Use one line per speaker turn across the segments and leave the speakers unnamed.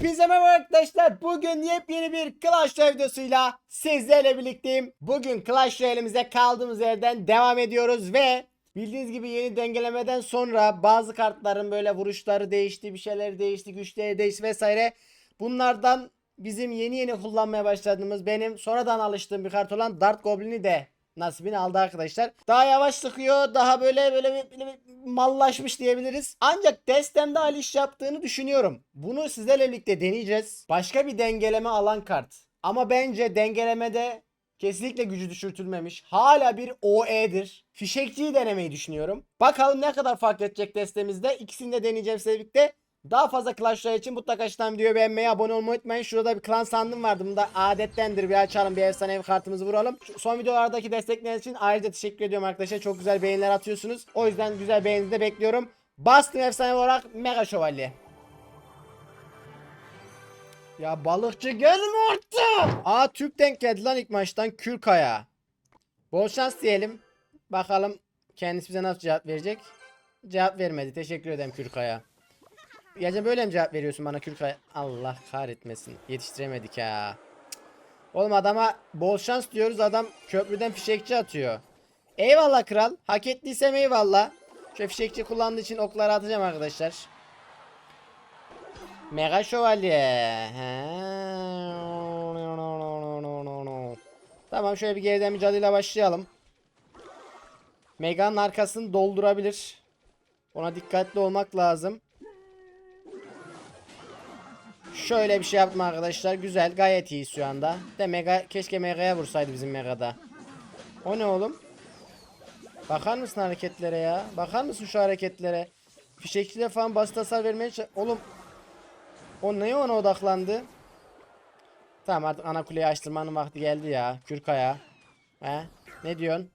Hepinize merhaba arkadaşlar. Bugün yepyeni bir Clash Royale videosuyla sizlerle birlikteyim. Bugün Clash Royale'imize kaldığımız yerden devam ediyoruz ve bildiğiniz gibi yeni dengelemeden sonra bazı kartların böyle vuruşları değişti, bir şeyler değişti, güçleri değişti vesaire. Bunlardan bizim yeni yeni kullanmaya başladığımız benim sonradan alıştığım bir kart olan Dart Goblin'i de nasibini aldı arkadaşlar. Daha yavaş sıkıyor. Daha böyle böyle böyle bir mallaşmış diyebiliriz. Ancak destemde Aliş yaptığını düşünüyorum. Bunu sizlerle birlikte deneyeceğiz. Başka bir dengeleme alan kart. Ama bence dengelemede kesinlikle gücü düşürtülmemiş. Hala bir OE'dir. Fişekçiyi denemeyi düşünüyorum. Bakalım ne kadar fark edecek destemizde. İkisini de deneyeceğim birlikte. Daha fazla Clash Royale için mutlaka aşağıdan videoyu beğenmeyi, abone olmayı unutmayın. Şurada bir klan sandım vardı. Bunda adettendir. Bir açalım, bir efsanevi kartımızı vuralım. Son videolardaki destekleriniz için ayrıca teşekkür ediyorum arkadaşlar. Çok güzel beğeniler atıyorsunuz. O yüzden güzel beğeninizi de bekliyorum. Bastım efsane olarak Mega Şövalye. Ya balıkçı gelme artık. Aa Türk denk geldi lan ilk maçtan Kürkaya. Bol şans diyelim. Bakalım kendisi bize nasıl cevap verecek. Cevap vermedi. Teşekkür ederim Kürkaya. Ya böyle mi cevap veriyorsun bana Kürkay? Allah kahretmesin. Yetiştiremedik. Cık. Oğlum adama bol şans diyoruz adam köprüden fişekçi atıyor. Eyvallah kral. Hak ettiysem eyvallah. Şu fişekçi kullandığı için okları atacağım arkadaşlar. Mega şövalye. He. Tamam şöyle bir geriden cadıyla başlayalım. Mega'nın arkasını doldurabilir. Ona dikkatli olmak lazım. Şöyle bir şey yaptım arkadaşlar. Güzel. Gayet iyi şu anda. De mega keşke mega'ya vursaydı bizim megada. O ne oğlum? Bakar mısın hareketlere ya? Bakar mısın şu hareketlere? Fişekçiler falan basit hasar vermeye Oğlum. O neye ona odaklandı? Tamam artık ana kuleyi açtırmanın vakti geldi ya. Kürkaya. He? Ne diyorsun?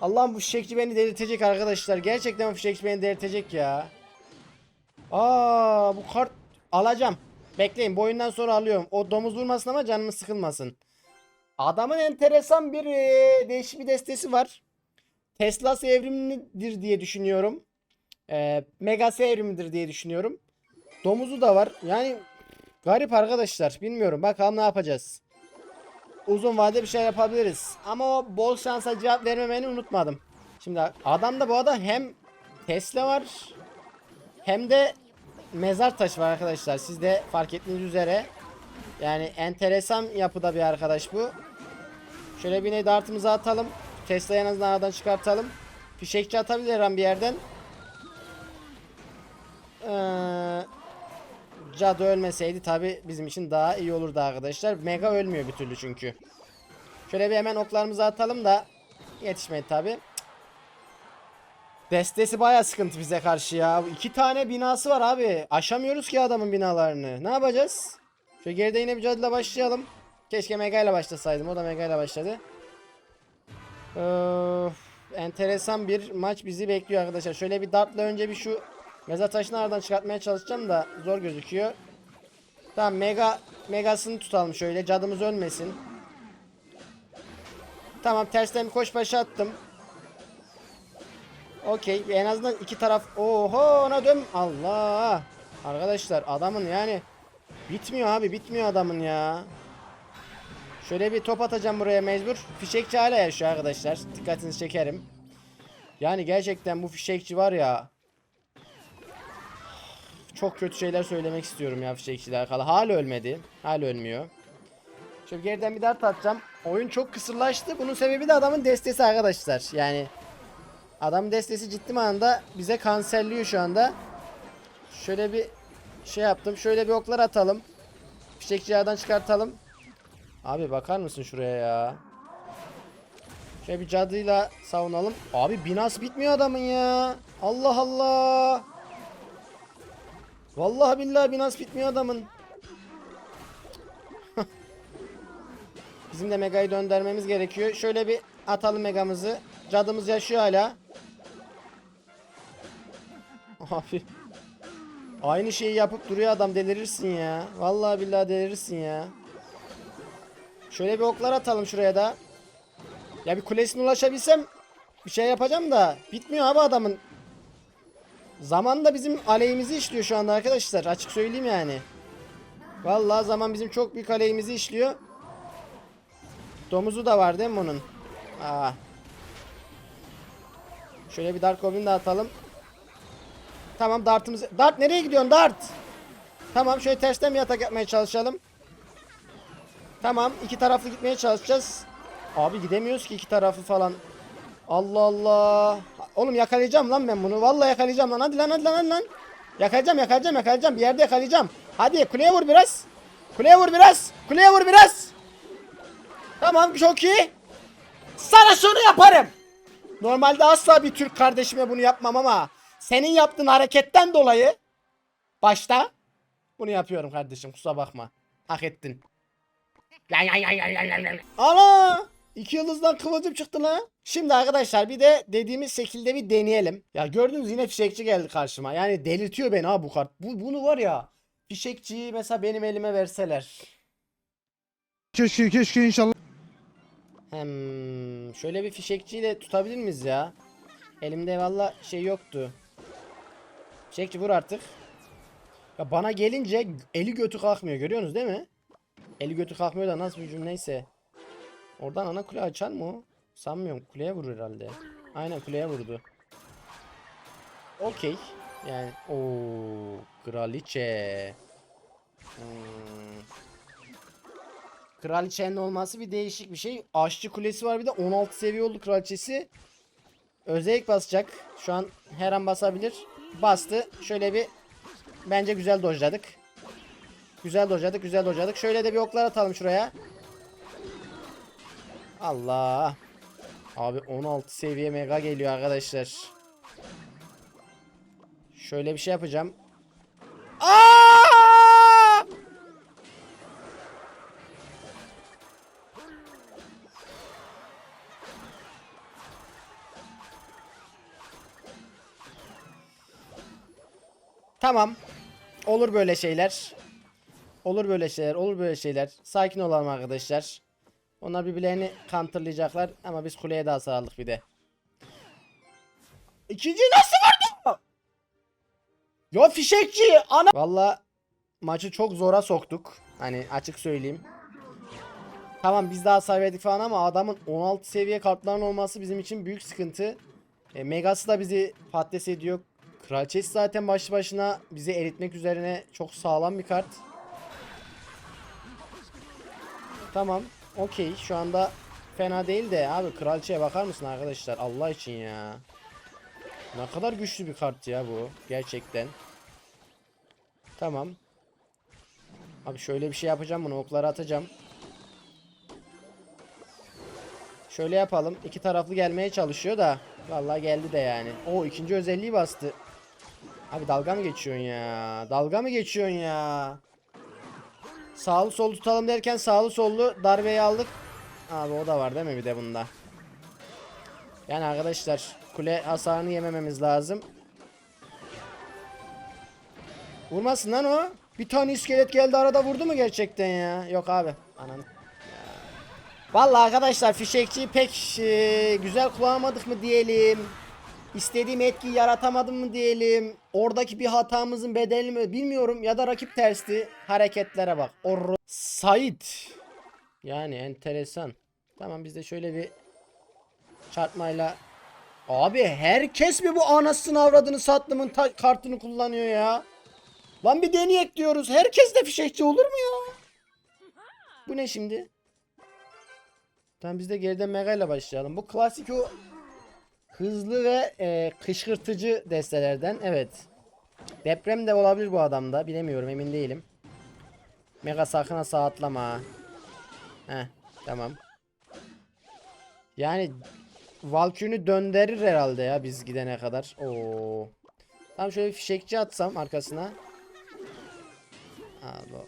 Allah'ım bu fişekçi beni delirtecek arkadaşlar. Gerçekten bu fişekçi beni delirtecek ya. Aa bu kart alacağım. Bekleyin bu oyundan sonra alıyorum. O domuz vurmasın ama canımız sıkılmasın. Adamın enteresan bir e, değişik bir destesi var. Tesla'sı evrimlidir diye düşünüyorum. E, Megası evrimidir diye düşünüyorum. Domuzu da var. Yani garip arkadaşlar. Bilmiyorum. Bakalım ne yapacağız. Uzun vade bir şey yapabiliriz. Ama o bol şansa cevap vermemeni unutmadım. Şimdi adamda bu arada hem Tesla var hem de mezar taşı var arkadaşlar. Siz de fark ettiğiniz üzere. Yani enteresan yapıda bir arkadaş bu. Şöyle bir dartımızı atalım. Tesla'yı en azından aradan çıkartalım. Fişekçi atabilir her bir yerden. Ee, Cadı ölmeseydi tabi bizim için daha iyi olurdu arkadaşlar. Mega ölmüyor bir türlü çünkü. Şöyle bir hemen oklarımızı atalım da yetişmedi tabi. Destesi baya sıkıntı bize karşı ya. İki tane binası var abi. Aşamıyoruz ki adamın binalarını. Ne yapacağız? Şöyle geride yine cadıyla başlayalım. Keşke Mega ile başlasaydım. O da Mega ile başladı. Öf, enteresan bir maç bizi bekliyor arkadaşlar. Şöyle bir dartla önce bir şu mezar taşını aradan çıkartmaya çalışacağım da zor gözüküyor. Tamam Mega Megasını tutalım şöyle. Cadımız ölmesin. Tamam tersten bir koş başa attım. Okey en azından iki taraf oho ona dön. Allah! Arkadaşlar adamın yani bitmiyor abi bitmiyor adamın ya. Şöyle bir top atacağım buraya mecbur. Fişekçi hala yaşıyor arkadaşlar dikkatinizi çekerim. Yani gerçekten bu fişekçi var ya çok kötü şeyler söylemek istiyorum ya fişekçiyle alakalı hala ölmedi hala ölmüyor. Şöyle geriden bir dart atacağım. Oyun çok kısırlaştı bunun sebebi de adamın destesi arkadaşlar. Yani Adam destesi ciddi manada bize kanserliyor şu anda. Şöyle bir şey yaptım. Şöyle bir oklar atalım. Fişekçi yerden çıkartalım. Abi bakar mısın şuraya ya? Şöyle bir cadıyla savunalım. Abi binas bitmiyor adamın ya. Allah Allah. Vallahi billahi binas bitmiyor adamın. Bizim de Mega'yı döndürmemiz gerekiyor. Şöyle bir atalım Mega'mızı. Cadımız yaşıyor hala. Abi. Aynı şeyi yapıp duruyor adam delirirsin ya. Vallahi billahi delirirsin ya. Şöyle bir oklar atalım şuraya da. Ya bir kulesine ulaşabilsem bir şey yapacağım da bitmiyor abi adamın. Zaman da bizim aleyhimizi işliyor şu anda arkadaşlar. Açık söyleyeyim yani. Vallahi zaman bizim çok büyük aleyhimizi işliyor. Domuzu da var değil mi onun? Aa. Şöyle bir Dark Goblin de atalım. Tamam Dart'ımızı... Dart nereye gidiyorsun Dart? Tamam şöyle tersten bir atak yapmaya çalışalım. Tamam iki taraflı gitmeye çalışacağız. Abi gidemiyoruz ki iki tarafı falan. Allah Allah. Oğlum yakalayacağım lan ben bunu. Vallahi yakalayacağım lan. Hadi lan hadi lan hadi lan. Yakalayacağım yakalayacağım yakalayacağım. Bir yerde yakalayacağım. Hadi kuleye vur biraz. Kuleye vur biraz. Kuleye vur biraz. Tamam çok iyi. Sana şunu yaparım. Normalde asla bir Türk kardeşime bunu yapmam ama senin yaptığın hareketten dolayı başta bunu yapıyorum kardeşim kusura bakma. Hak ettin. Ana! İki yıldızdan kıvılcım çıktı lan. Şimdi arkadaşlar bir de dediğimiz şekilde bir deneyelim. Ya gördünüz yine fişekçi geldi karşıma. Yani delirtiyor beni ha bu kart. Bu, bunu var ya fişekçiyi mesela benim elime verseler.
Keşke keşke inşallah.
Hem şöyle bir fişekçiyle tutabilir miyiz ya? Elimde valla şey yoktu. Fişekçi vur artık. Ya bana gelince eli götü kalkmıyor görüyorsunuz değil mi? Eli götü kalkmıyor da nasıl bir cümleyse. Oradan ana kule açar mı? Sanmıyorum. Kuleye vurur herhalde. Aynen kuleye vurdu. Okey. Yani o kraliçe. Hmm. Kraliçenin olması bir değişik bir şey. Aşçı kulesi var bir de 16 seviye oldu kraliçesi. Özellik basacak. Şu an her an basabilir. Bastı. Şöyle bir bence güzel dojladık. Güzel dojladık, güzel dojladık. Şöyle de bir oklar atalım şuraya. Allah. Abi 16 seviye mega geliyor arkadaşlar. Şöyle bir şey yapacağım. Tamam. Olur böyle şeyler. Olur böyle şeyler, olur böyle şeyler. Sakin olalım arkadaşlar. Onlar birbirlerini counterlayacaklar ama biz kuleye daha sarıldık bir de. İkinci nasıl vurdu? Ya fişekçi ana. Valla maçı çok zora soktuk. Hani açık söyleyeyim. Tamam biz daha sayverdik falan ama adamın 16 seviye kartların olması bizim için büyük sıkıntı. E, Megası da bizi patates ediyor. Kraliçesi zaten başlı başına bizi eritmek üzerine çok sağlam bir kart. Tamam. Okey. Şu anda fena değil de abi kraliçeye bakar mısın arkadaşlar? Allah için ya. Ne kadar güçlü bir kart ya bu. Gerçekten. Tamam. Abi şöyle bir şey yapacağım bunu. Okları atacağım. Şöyle yapalım. İki taraflı gelmeye çalışıyor da. Vallahi geldi de yani. O ikinci özelliği bastı. Abi dalga mı geçiyorsun ya? Dalga mı geçiyorsun ya? Sağlı sol tutalım derken sağlı sollu darbeyi aldık. Abi o da var değil mi bir de bunda? Yani arkadaşlar kule hasarını yemememiz lazım. Vurmasın lan o. Bir tane iskelet geldi arada vurdu mu gerçekten ya? Yok abi. Ananı. Vallahi arkadaşlar fişekçiyi pek e, güzel kullanamadık mı diyelim. İstediğim etkiyi yaratamadım mı diyelim. Oradaki bir hatamızın bedelini mi bilmiyorum ya da rakip tersti. Hareketlere bak. Orro Said. Yani enteresan. Tamam biz de şöyle bir çarpmayla Abi herkes mi bu anasını avradını sattımın kartını kullanıyor ya? Lan bir deneyek diyoruz. Herkes de fişekçi olur mu ya? Bu ne şimdi? Tamam biz de geriden Mega ile başlayalım. Bu klasik o hızlı ve e, kışkırtıcı destelerden. Evet. Deprem de olabilir bu adamda. Bilemiyorum emin değilim. Mega sakın ha sağ atlama. Heh tamam. Yani Valkyrie'ni döndürür herhalde ya biz gidene kadar. Oo. Tamam şöyle fişekçi atsam arkasına. Allah.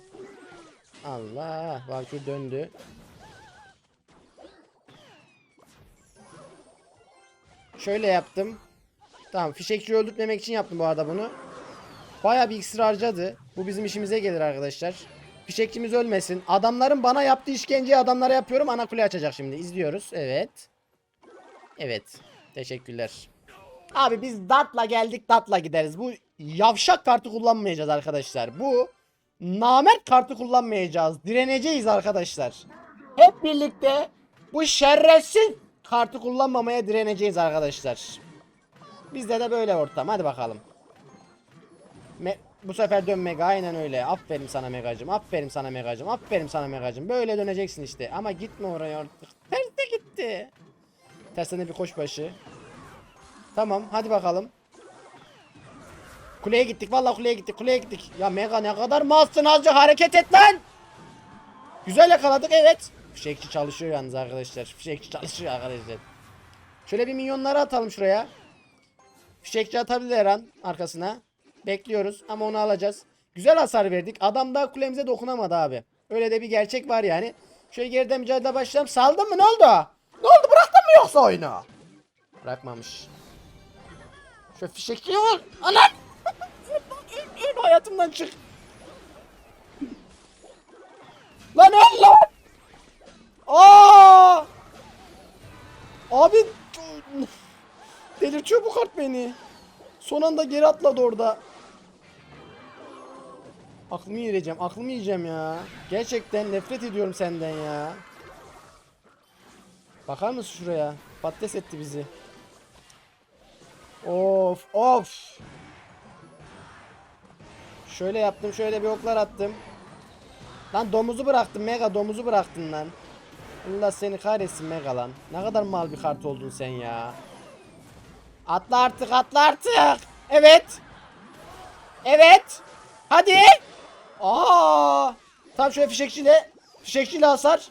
Allah. Valkyrie döndü. Şöyle yaptım. Tamam fişekçiyi öldürtmemek için yaptım bu arada bunu. Baya bir iksir harcadı. Bu bizim işimize gelir arkadaşlar. Fişekçimiz ölmesin. Adamların bana yaptığı işkenceyi adamlara yapıyorum. Ana kule açacak şimdi. İzliyoruz. Evet. Evet. Teşekkürler. Abi biz datla geldik datla gideriz. Bu yavşak kartı kullanmayacağız arkadaşlar. Bu namert kartı kullanmayacağız. Direneceğiz arkadaşlar. Hep birlikte bu şerefsiz kartı kullanmamaya direneceğiz arkadaşlar. Bizde de böyle ortam. Hadi bakalım. Me- bu sefer dön Mega aynen öyle. Aferin sana Megacım. Aferin sana Megacım. Aferin sana Megacım. Böyle döneceksin işte. Ama gitme oraya artık. Terse gitti. Tersine bir koş başı. Tamam hadi bakalım. Kuleye gittik. Vallahi kuleye gittik. Kuleye gittik. Ya Mega ne kadar malsın azıcık hareket et lan. Güzel yakaladık evet. Fişekçi çalışıyor yalnız arkadaşlar. Fişekçi çalışıyor arkadaşlar. Şöyle bir milyonları atalım şuraya. Fişekçi atabilir her an arkasına. Bekliyoruz ama onu alacağız. Güzel hasar verdik. Adam da kulemize dokunamadı abi. Öyle de bir gerçek var yani. Şöyle geriden mücadele başlayalım. Saldın mı ne oldu? Ne oldu bıraktın mı yoksa oyunu? Bırakmamış. Şu fişekçiyi vur. Anan! Öl, öl, hayatımdan çık. Lan öl lan! Aa! Abi delirtiyor bu kart beni. Son anda geri atladı orada. Aklımı yiyeceğim, aklımı yiyeceğim ya. Gerçekten nefret ediyorum senden ya. Bakar mısın şuraya? Patates etti bizi. Of, of. Şöyle yaptım, şöyle bir oklar attım. Lan domuzu bıraktım, mega domuzu bıraktın lan. Allah seni kahretsin mega lan. Ne kadar mal bir kart oldun sen ya. Atla artık atla artık. Evet. Evet. Hadi. Aa. Tam şöyle fişekçiyle. Fişekçiyle hasar.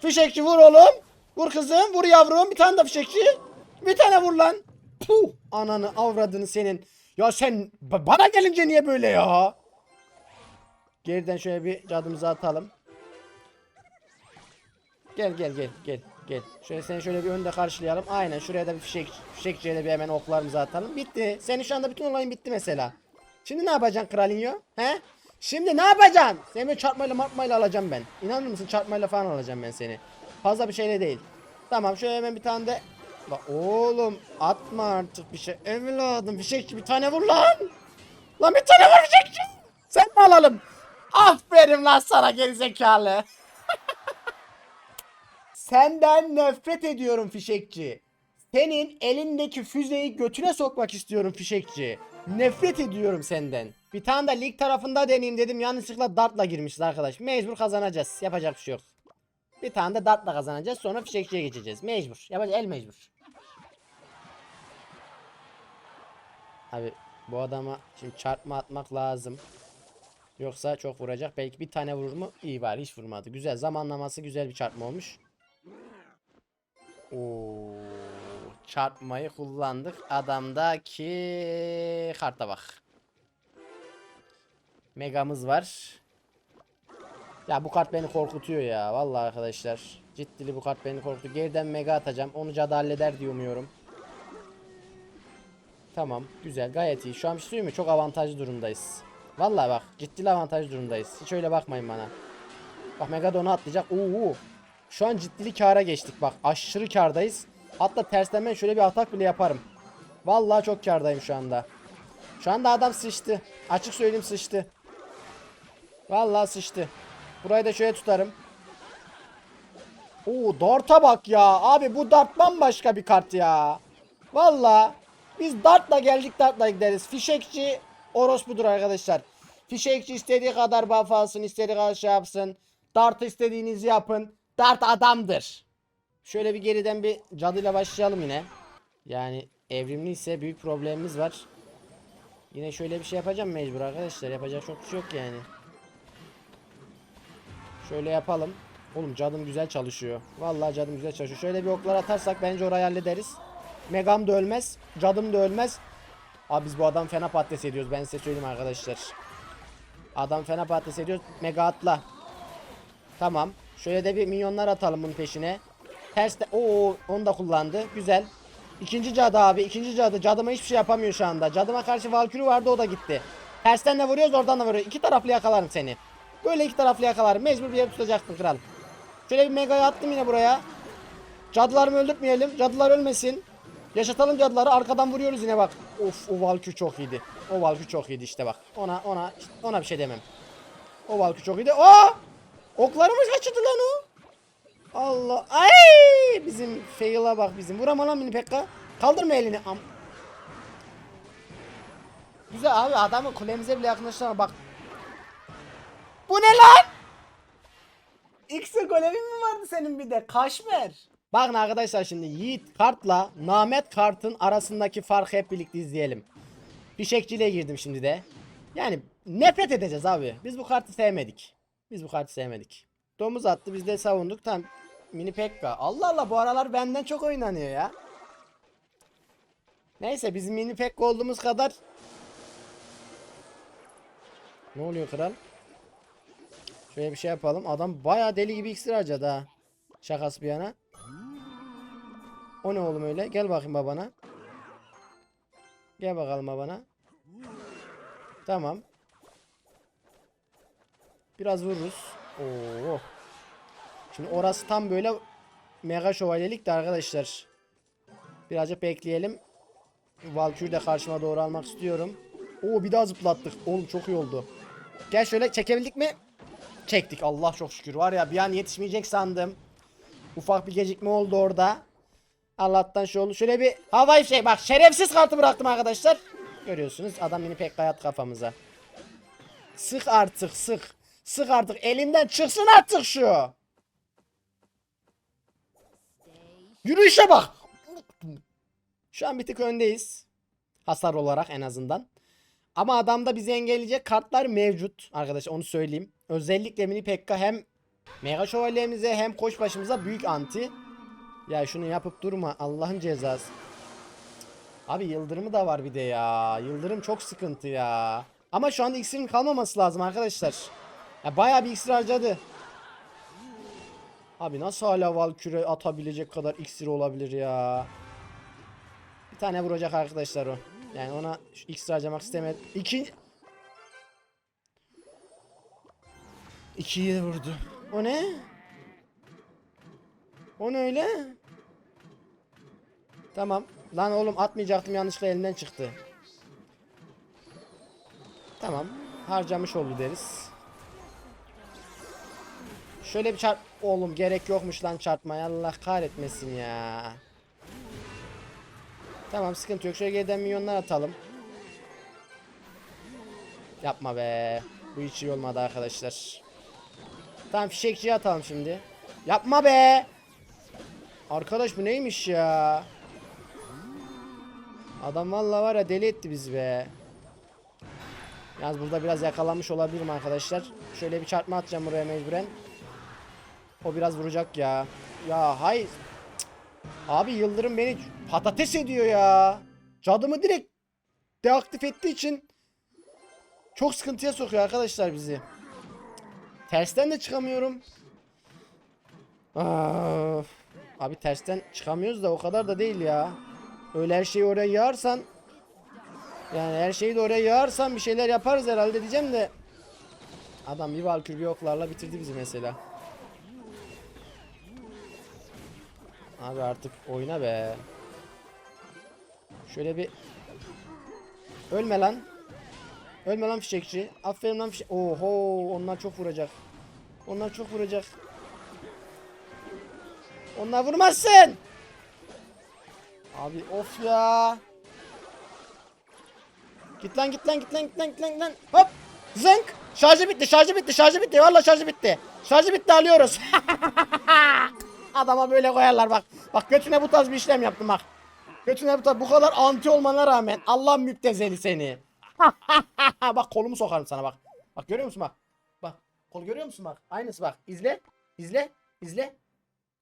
Fişekçi vur oğlum. Vur kızım. Vur yavrum. Bir tane de fişekçi. Bir tane vur lan. Puh. Ananı avradını senin. Ya sen ba- bana gelince niye böyle ya? Geriden şöyle bir cadımızı atalım. Gel gel gel gel gel. Şöyle seni şöyle bir önde karşılayalım. Aynen şuraya da bir fişek fişekçiye de bir hemen oklarımızı atalım. Bitti. Senin şu anda bütün olayın bitti mesela. Şimdi ne yapacaksın Kralinho? He? Şimdi ne yapacaksın? Seni böyle çarpmayla martmayla alacağım ben. İnanır mısın çarpmayla falan alacağım ben seni. Fazla bir şeyle değil. Tamam şöyle hemen bir tane de Bak oğlum atma artık bir şey. Evladım fişekçi bir tane vur lan. Lan bir tane vur fişekçi. Sen mi alalım? Aferin lan sana gerizekalı. Senden nefret ediyorum fişekçi. Senin elindeki füzeyi götüne sokmak istiyorum fişekçi. Nefret ediyorum senden. Bir tane de lig tarafında deneyeyim dedim. Yanlışlıkla dartla girmişiz arkadaş. Mecbur kazanacağız. Yapacak bir şey yok. Bir tane de dartla kazanacağız. Sonra fişekçiye geçeceğiz. Mecbur. Yapacağız. El mecbur. Abi bu adama şimdi çarpma atmak lazım. Yoksa çok vuracak. Belki bir tane vurur mu? İyi var. Hiç vurmadı. Güzel. Zamanlaması güzel bir çarpma olmuş. Oo, çarpmayı kullandık. Adamdaki karta bak. Megamız var. Ya bu kart beni korkutuyor ya. Vallahi arkadaşlar. Ciddili bu kart beni korkutuyor. Geriden mega atacağım. Onu cadı halleder diye umuyorum. Tamam. Güzel. Gayet iyi. Şu an şey söyleyeyim mi? Çok avantajlı durumdayız. Vallahi bak. Ciddili avantajlı durumdayız. Hiç öyle bakmayın bana. Bak Megadon'u atlayacak. Oo. Şu an ciddili kâra geçtik bak. Aşırı kârdayız. Hatta tersten şöyle bir atak bile yaparım. Vallahi çok kârdayım şu anda. Şu anda adam sıçtı. Açık söyleyeyim sıçtı. Vallahi sıçtı. Burayı da şöyle tutarım. Oo dart'a bak ya. Abi bu dart bambaşka bir kart ya. Vallahi biz dartla geldik dartla gideriz. Fişekçi orospudur arkadaşlar. Fişekçi istediği kadar buff alsın, istediği kadar şey yapsın. Dart istediğinizi yapın. Dart adamdır. Şöyle bir geriden bir cadıyla başlayalım yine. Yani evrimli ise büyük problemimiz var. Yine şöyle bir şey yapacağım mecbur arkadaşlar. Yapacak çok bir şey yok yani. Şöyle yapalım. Oğlum cadım güzel çalışıyor. Vallahi cadım güzel çalışıyor. Şöyle bir oklar atarsak bence orayı hallederiz. Megam da ölmez. Cadım da ölmez. Abi biz bu adam fena patates ediyoruz. Ben size söyleyeyim arkadaşlar. Adam fena patates ediyoruz. Mega atla. Tamam. Şöyle de bir milyonlar atalım bunun peşine. Ters de Oo, onu da kullandı. Güzel. İkinci cadı abi. ikinci cadı. Cadıma hiçbir şey yapamıyor şu anda. Cadıma karşı Valkyrie vardı o da gitti. Tersten de vuruyoruz oradan da vuruyor. İki taraflı yakalarım seni. Böyle iki taraflı yakalarım. Mecbur bir yere tutacaktın kral. Şöyle bir mega'yı attım yine buraya. Cadılarımı öldürtmeyelim. Cadılar ölmesin. Yaşatalım cadıları arkadan vuruyoruz yine bak. Of o Valkür çok iyiydi. O Valkür çok iyiydi işte bak. Ona ona ona bir şey demem. O Valkür çok iyiydi. Aa! Oklarımı kaçırdı lan o. Allah. Ay! Bizim fail'a bak bizim. Vurama lan mini pekka. Kaldırma elini. Am Güzel abi adamı kulemize bile yakınlaştırma bak. Bu ne lan? X'e golevin mi vardı senin bir de? Kaşmer. Bakın arkadaşlar şimdi Yiğit kartla Namet kartın arasındaki farkı hep birlikte izleyelim. Fişekçiliğe girdim şimdi de. Yani nefret edeceğiz abi. Biz bu kartı sevmedik. Biz bu kartı sevmedik. Domuz attı biz de savunduk. Tamam. Mini Pekka. Allah Allah bu aralar benden çok oynanıyor ya. Neyse bizim mini Pekka olduğumuz kadar ne oluyor kral? Şöyle bir şey yapalım. Adam baya deli gibi iksir harcadı ha. Şakası bir yana. O ne oğlum öyle? Gel bakayım babana. Gel bakalım babana. Tamam. Biraz vururuz. Oo. Şimdi orası tam böyle mega şövalyelik de arkadaşlar. Birazcık bekleyelim. Valkyrie'yi de karşıma doğru almak istiyorum. Oo bir daha zıplattık. Oğlum çok iyi oldu. Gel şöyle çekebildik mi? Çektik Allah çok şükür. Var ya bir an yetişmeyecek sandım. Ufak bir gecikme oldu orada. Allah'tan şu oldu. Şöyle bir havai şey bak şerefsiz kartı bıraktım arkadaşlar. Görüyorsunuz adam yine pek hayat kafamıza. Sık artık sık. Sık artık elinden çıksın artık şu. Yürüyüşe bak. Şu an bir tık öndeyiz. Hasar olarak en azından. Ama adamda bizi engelleyecek kartlar mevcut. Arkadaşlar onu söyleyeyim. Özellikle mini pekka hem mega şövalyemize hem koçbaşımıza büyük anti. Ya şunu yapıp durma Allah'ın cezası. Abi yıldırımı da var bir de ya. Yıldırım çok sıkıntı ya. Ama şu anda iksirin kalmaması lazım arkadaşlar. Ya bayağı bir iksir harcadı. Abi nasıl hala Valkyrie atabilecek kadar iksir olabilir ya. Bir tane vuracak arkadaşlar o. Yani ona iksir harcamak istemedim. İkinci... İkiyi vurdu. O ne? O ne öyle? Tamam. Lan oğlum atmayacaktım yanlışlıkla elimden çıktı. Tamam. Harcamış oldu deriz. Şöyle bir çarp... Oğlum gerek yokmuş lan çarpmaya. Allah kahretmesin ya. Tamam sıkıntı yok. Şöyle geriden milyonlar atalım. Yapma be. Bu hiç iyi olmadı arkadaşlar. Tamam fişekçiye atalım şimdi. Yapma be. Arkadaş bu neymiş ya? Adam vallahi var ya deli etti bizi be. Yalnız burada biraz yakalanmış olabilirim arkadaşlar. Şöyle bir çarpma atacağım buraya mecburen. O biraz vuracak ya. Ya. Cık. Abi Yıldırım beni patates ediyor ya. Cadımı direkt deaktif ettiği için çok sıkıntıya sokuyor arkadaşlar bizi. Tersten de çıkamıyorum. Aa, abi tersten çıkamıyoruz da o kadar da değil ya. Öyle her şeyi oraya yağarsan yani her şeyi de oraya yağarsan bir şeyler yaparız herhalde diyeceğim de Adam bir valkür bir oklarla bitirdi bizi mesela. Abi artık oyna be. Şöyle bir Ölme lan. Ölme lan fişekçi. Aferin lan fişek. Oho onlar çok vuracak. Onlar çok vuracak. Onlar vurmazsın. Abi of ya. Git lan git lan git lan git lan git lan. Hop. Zınk. Şarjı bitti şarjı bitti şarjı bitti. Valla şarjı bitti. Şarjı bitti alıyoruz. Adama böyle koyarlar bak. Bak götüne bu tarz bir işlem yaptım bak. Götüne bu tarz bu kadar anti olmana rağmen Allah müptezeli seni. bak kolumu sokarım sana bak. Bak görüyor musun bak. Bak kol görüyor musun bak. Aynısı bak. İzle. İzle. İzle.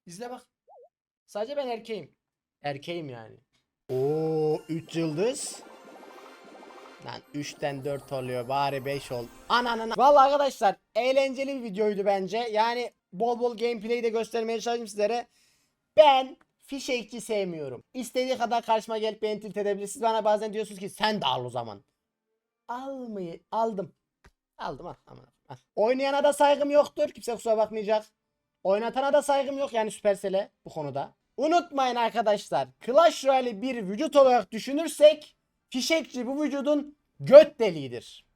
İzle bak. Sadece ben erkeğim. Erkeğim yani. Oo 3 yıldız. Lan 3'ten 4 oluyor bari 5 ol. Ananana. Vallahi arkadaşlar eğlenceli bir videoydu bence. Yani bol bol gameplay de göstermeye çalıştım sizlere. Ben fişekçi sevmiyorum. İstediği kadar karşıma gelip beni tilt edebilir. Bana bazen diyorsunuz ki sen de al o zaman. Almayı aldım. Aldım ha. Aman, al. Oynayana da saygım yoktur. Kimse kusura bakmayacak. Oynatana da saygım yok yani Supercell'e bu konuda. Unutmayın arkadaşlar. Clash Royale'i bir vücut olarak düşünürsek fişekçi bu vücudun göt deliğidir.